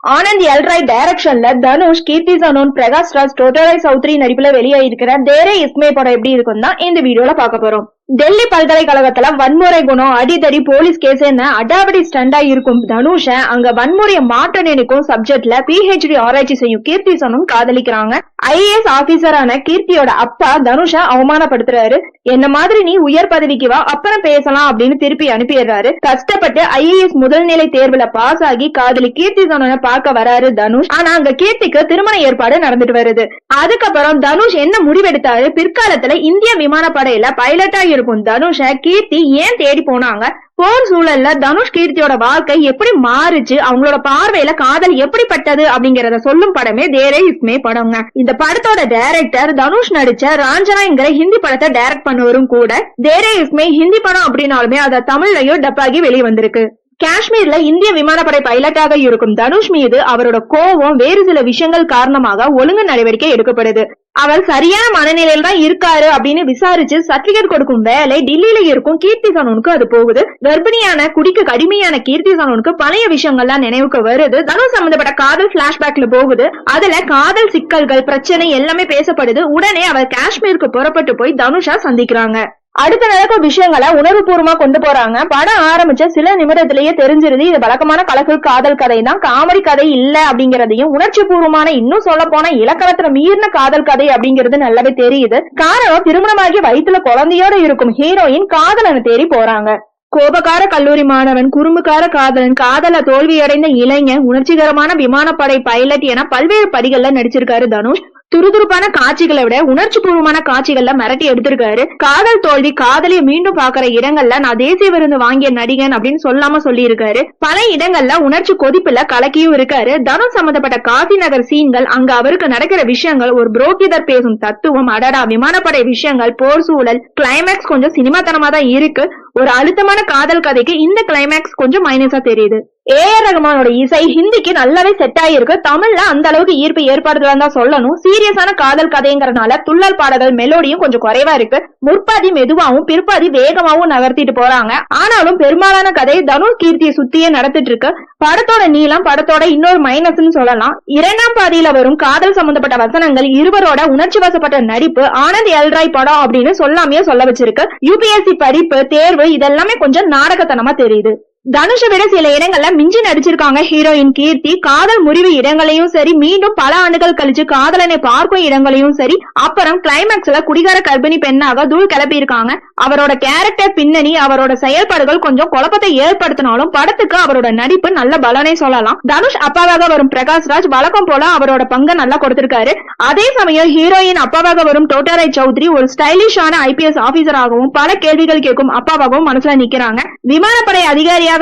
ஆனந்த் எல்ராய் டைரக்ஷன்ல தனுஷ் கீர்த்தி சனோன் பிரகாஷ் ராஜ் டோட்டராய் சௌத்ரி நடிப்புல வெளியாயிருக்கிற தேரே இஸ்மே படம் எப்படி இருக்கும் தான் இந்த வீடியோல பார்க்க போறோம். டெல்லி பல்கலைக்கழகத்துல வன்முறை குணம் அடிதடி போலீஸ் கேஸ் என்ன அடாவடி ஸ்டண்டா இருக்கும் தனுஷ அங்க வன்முறையை மாற்ற நினைக்கும் சப்ஜெக்ட்ல பிஹெச்டி ஆராய்ச்சி செய்யும் கீர்த்தி சனும் காதலிக்கிறாங்க. ஐஏஎஸ் ஆபீசரான கீர்த்தியோட அப்பா தனுஷ அவமானப்படுத்துறாரு. என்ன மாதிரி நீ உயர் பதவிக்கு வா அப்புறம் பேசலாம் அப்படின்னு திருப்பி அனுப்பிடுறாரு. கஷ்டப்பட்டு ஐஏஎஸ் முதல்நிலை தேர்வுல பாஸ் ஆகி காதலி கீர்த்தி சனோனை பார்க்க வராரு தனுஷ். ஆனா அங்க கீர்த்திக்கு திருமண ஏற்பாடு நடந்துட்டு வருது. அதுக்கப்புறம் தனுஷ் என்ன முடிவெடுத்தாரு? பிற்காலத்துல இந்திய விமானப்படையில பைலட்டா இருக்கும். தனுஷ கீர்த்தி ஏன் தேடி போனாங்க? போர் சூழல்ல தனுஷ் கீர்த்தியோட வாழ்க்கை எப்படி மாறுச்சு? அவங்களோட பார்வையில காதல் எப்படிப்பட்டது அப்படிங்கறத சொல்லும் படமே தேரே இஸ்மே படம்ங்க இந்த படத்தோட டைரக்டர் தனுஷ் நடிச்ச ராஞ்சனாங்கிற ஹிந்தி படத்தை டைரக்ட் பண்ணுவரும் கூட தேரே இஸ்மே ஹிந்தி படம் அப்படின்னாலுமே அத தமிழ்லயும் டப்பாகி வெளியே வந்திருக்கு காஷ்மீர்ல இந்திய விமானப்படை பைலட்டாக இருக்கும் தனுஷ் மீது அவரோட கோபம் வேறு சில விஷயங்கள் காரணமாக ஒழுங்கு நடவடிக்கை எடுக்கப்படுது. அவர் சரியான மனநிலையில் தான் இருக்காரு அப்படின்னு விசாரிச்சு சர்டிபிகேட் கொடுக்கும் வேலை டெல்லியில இருக்கும் கீர்த்தி சனோனுக்கு அது போகுது. கர்ப்பிணியான குடிக்க கடுமையான கீர்த்தி சனோனுக்கு பழைய விஷயங்கள்லாம் நினைவுக்கு வருது. தனுஷ் சம்பந்தப்பட்ட காதல் பிளாஷ்பேக்ல போகுது. அதுல காதல் சிக்கல்கள் பிரச்சனை எல்லாமே பேசப்படுது. உடனே அவர் காஷ்மீருக்கு புறப்பட்டு போய் தனுஷா சந்திக்கிறாங்க. அடுத்த நடக்கும் விஷயங்களை உணர்வுபூர்வமா கொண்டு போறாங்க. படம் ஆரம்பிச்ச சில நிமிடத்திலேயே தெரிஞ்சிருது. இது வழக்கமான கலக்கு காதல் கதை தான் காமெடி கதை இல்ல அப்படிங்கறதையும் உணர்ச்சி பூர்வமான இன்னும் சொல்ல போனா இலக்கணத்துல மீறின காதல் கதை அப்படிங்கிறது நல்லாவே தெரியுது. காரணம் திருமணமாகி வயிற்றுல குழந்தையோட இருக்கும் ஹீரோயின் காதலனை தேடி போறாங்க. கோபக்கார கல்லூரி மாணவன் குறும்புக்கார காதலன் காதல தோல்வியடைந்த இளைஞன் உணர்ச்சிகரமான விமானப்படை பைலட் என பல்வேறு படிகள்ல நடிச்சிருக்காரு தனுஷ். துருதுருப்பான காட்சிகளை விட உணர்ச்சி பூர்வமான காட்சிகள்ல மிரட்டி எடுத்திருக்காரு. காதல் தோல்வி காதலிய மீண்டும் பாக்குற இடங்கள்ல நான் தேசிய விருது வாங்கிய நடிகன் அப்படின்னு சொல்லாம சொல்லி இருக்காரு பல இடங்கள்ல உணர்ச்சி கொதிப்புல கலக்கியும் இருக்காரு. தனுஷ் சம்பந்தப்பட்ட காசி நகர் சீன்கள் அங்க அவருக்கு நடக்கிற விஷயங்கள் ஒரு புரோக்கிதர் பேசும் தத்துவம் அடடா விமானப்படை விஷயங்கள் போர் சூழல் கிளைமேக்ஸ் கொஞ்சம் சினிமாத்தனமா தான் இருக்கு. ஒரு அழுத்தமான காதல் கதைக்கு இந்த கிளைமேக்ஸ் கொஞ்சம் மைனஸா தெரியுது. ஏ ஆர் ரகுமானோட இசை ஹிந்திக்கு நல்லாவே செட் ஆகிருக்கு தமிழ்ல அந்த அளவுக்கு ஈர்ப்பு ஏற்பாடுகள் தான் சொல்லணும். சீரியஸான காதல் கதைங்கிறனால துள்ளல் பாடல்கள் மெலோடியும் கொஞ்சம் குறைவா இருக்கு. முற்பாதி மெதுவாவும் பிற்பாதி வேகமாவும் நகர்த்திட்டு போறாங்க. ஆனாலும் பெரும்பாலான கதை தனுஷ் கீர்த்தியை சுத்தியே நடத்திட்டு இருக்கு. படத்தோட நீளம் படத்தோட இன்னொரு மைனஸ்னு சொல்லலாம். இரண்டாம் பாதியில வரும் காதல் சம்பந்தப்பட்ட வசனங்கள் இருவரோட உணர்ச்சி வசப்பட்ட நடிப்பு ஆனந்த் எல்ராய் படம் அப்படின்னு சொல்லாமையே சொல்ல வச்சிருக்கு. யூபிஎஸ்சி படிப்பு தேர்வு இதெல்லாமே கொஞ்சம் நாடகத்தனமா தெரியுது. தனுஷை விட சில இடங்கள்ல மிஞ்சி நடிச்சிருக்காங்க ஹீரோயின் கீர்த்தி. காதல் முறிவு இடங்களையும் சரி மீண்டும் பல ஆண்டுகள் கழிச்சு காதலனை பார்க்கும் இடங்களையும் சரி அப்புறம் கிளைமேக்ஸ்ல குடிகார கர்ப்பிணி பெண்ணாக தூள் கிளப்பி இருக்காங்க அவரோட கேரக்டர் பின்னணி அவரோட செயல்பாடுகள் கொஞ்சம் குழப்பத்தை ஏற்படுத்தினாலும் படத்துக்கு அவரோட நடிப்பு நல்ல பலனை சொல்லலாம். தனுஷ் அப்பாவாக வரும் பிரகாஷ் ராஜ் வழக்கம் போல அவரோட பங்கை நல்லா கொடுத்திருக்காரு. அதே சமயம் ஹீரோயின் அப்பாவாக வரும் டோட்டாராய் சௌத்ரி ஒரு ஸ்டைலிஷான ஐபிஎஸ் ஆபீசராகவும் பல கேள்விகள் கேட்கும் அப்பாவாகவும் மனசுல நிக்கிறாங்க. விமானப்படை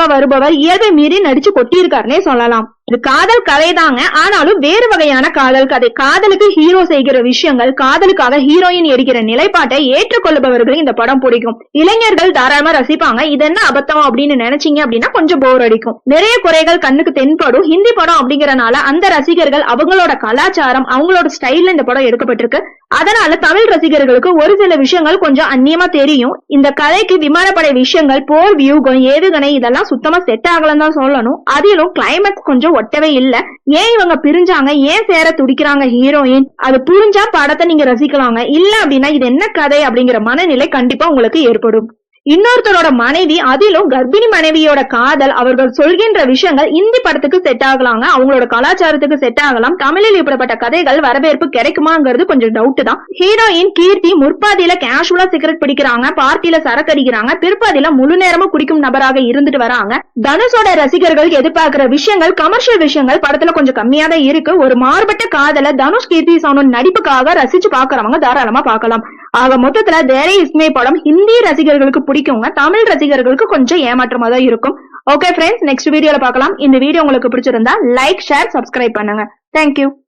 வருபவர் இயல்பை மீறி நடிச்சு கொட்டியிருக்காருன்னே சொல்லலாம். இது காதல் கதை தாங்க ஆனாலும் வேறு வகையான காதல் கதை. காதலுக்கு ஹீரோ செய்கிற விஷயங்கள் காதலுக்காக ஹீரோயின் எடுக்கிற நிலைப்பாட்டை ஏற்றுக்கொள்பவர்களுக்கு இந்த படம் பிடிக்கும். இளைஞர்கள் தாராளமா ரசிப்பாங்க. இது என்ன அபத்தம் அப்படின்னு நினைச்சீங்க அப்படின்னா கொஞ்சம் போர் அடிக்கும். நிறைய குறைகள் கண்ணுக்கு தென்படும். ஹிந்தி படம் அப்படிங்கறனால அந்த ரசிகர்கள் அவங்களோட கலாச்சாரம் அவங்களோட ஸ்டைல்ல இந்த படம் எடுக்கப்பட்டிருக்கு. அதனால தமிழ் ரசிகர்களுக்கு ஒரு சில விஷயங்கள் கொஞ்சம் அந்நியமா தெரியும். இந்த கதைக்கு விமானப்படை விஷயங்கள் போர் வியூகம் ஏதுகணை இதெல்லாம் சுத்தமா செட் ஆகலன்னு தான் சொல்லணும். அதிலும் கிளைமேக்ஸ் கொஞ்சம் ஒட்டவே இல்ல. ஏன் இவங்க பிரிஞ்சாங்க? ஏன் சேர துடிக்கிறாங்க ஹீரோயின் அது புரிஞ்சா படத்தை நீங்க ரசிக்கலாங்க. இல்ல அப்படின்னா இது என்ன கதை அப்படிங்கிற மனநிலை கண்டிப்பா உங்களுக்கு ஏற்படும். இன்னொருத்தரோட மனைவி அதிலும் கர்ப்பிணி மனைவியோட காதல் அவர்கள் சொல்கின்ற விஷயங்கள் இந்தி படத்துக்கு செட் ஆகலாங்க. அவங்களோட கலாச்சாரத்துக்கு செட் ஆகலாம். தமிழில் இப்படிப்பட்ட கதைகள் வரவேற்பு கிடைக்குமாங்கிறது கொஞ்சம் டவுட் தான். ஹீரோயின் கீர்த்தி முற்பாதியில கேஷுவலா சிகரெட் பிடிக்கிறாங்க பார்ட்டியில சரக்கு அடிக்கிறாங்க பிற்பாதியில முழு நேரமும் குடிக்கும் நபராக இருந்துட்டு வராங்க. தனுஷோட ரசிகர்கள் எதிர்பார்க்கிற விஷயங்கள் கமர்ஷியல் விஷயங்கள் படத்துல கொஞ்சம் கம்மியா தான் இருக்கு. ஒரு மாறுபட்ட காதல தனுஷ் கீர்த்தி சோனன் நடிப்புக்காக ரசிச்சு பாக்குறவங்க தாராளமா பார்க்கலாம். ஆக மொத்தத்துல தேரே இஸ்மே படம் ஹிந்தி ரசிகர்களுக்கு பிடிக்குங்க. தமிழ் ரசிகர்களுக்கு கொஞ்சம் ஏமாற்றமா தான் இருக்கும். ஓகே ஃப்ரெண்ட்ஸ் நெக்ஸ்ட் வீடியோல பார்க்கலாம். இந்த வீடியோ உங்களுக்கு பிடிச்சிருந்தா லைக் ஷேர் சப்ஸ்கிரைப் பண்ணுங்க. Thank you